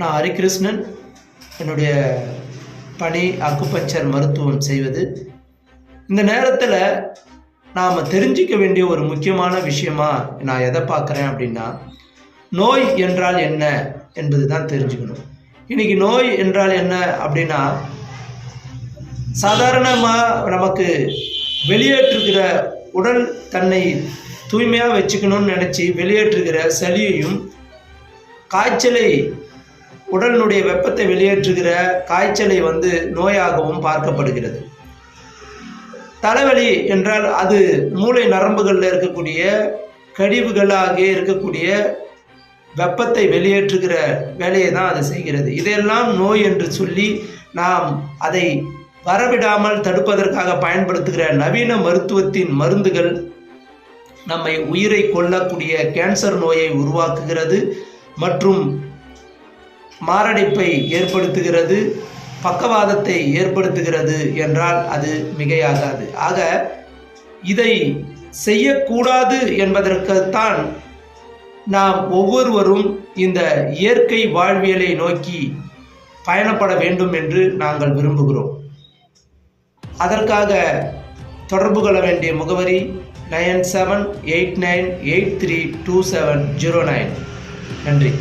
நான் ஹரிகிருஷ்ணன். என்னுடைய பணி அக்குபஞ்சர் மருத்துவம் செய்வது. இந்த நேரத்தில் நாம் தெரிஞ்சிக்க வேண்டிய ஒரு முக்கியமான விஷயமா நான் எதை பார்க்குறேன் அப்படின்னா நோய் என்றால் என்ன என்பது தான் தெரிஞ்சுக்கணும். இன்றைக்கி நோய் என்றால் என்ன அப்படின்னா சாதாரணமாக நமக்கு வெளியேற்றுகிற உடல் தன்னை தூய்மையாக வச்சுக்கணும்னு நினச்சி வெளியேற்றுகிற சளியையும் காய்ச்சலை உடலினுடைய வெப்பத்தை வெளியேற்றுகிற காய்ச்சலை வந்து நோயாகவும் பார்க்கப்படுகிறது. தலைவலி என்றால் அது மூளை நரம்புகளில் இருக்கக்கூடிய கழிவுகளாக இருக்கக்கூடிய வெப்பத்தை வெளியேற்றுகிற வேலையை தான் அது செய்கிறது. இதையெல்லாம் நோய் என்று சொல்லி நாம் அதை வரவிடாமல் தடுப்பதற்காக பயன்படுத்துகிற நவீன மருத்துவத்தின் மருந்துகள் நம்மை உயிரை கொல்லக்கூடிய கேன்சர் நோயை உருவாக்குகிறது மற்றும் மாரடைப்பை ஏற்படுத்துகிறது பக்கவாதத்தை ஏற்படுத்துகிறது என்றால் அது மிகையாகாது. ஆக இதை செய்யக்கூடாது என்பதற்குத்தான் நாம் ஒவ்வொருவரும் இந்த இயற்கை வாழ்வியலை நோக்கி பயணப்பட வேண்டும் என்று நாங்கள் விரும்புகிறோம். அதற்காக தொடர்பு கொள்ள வேண்டிய முகவரி nine seven eight nine eight three two seven zero nine. நன்றி.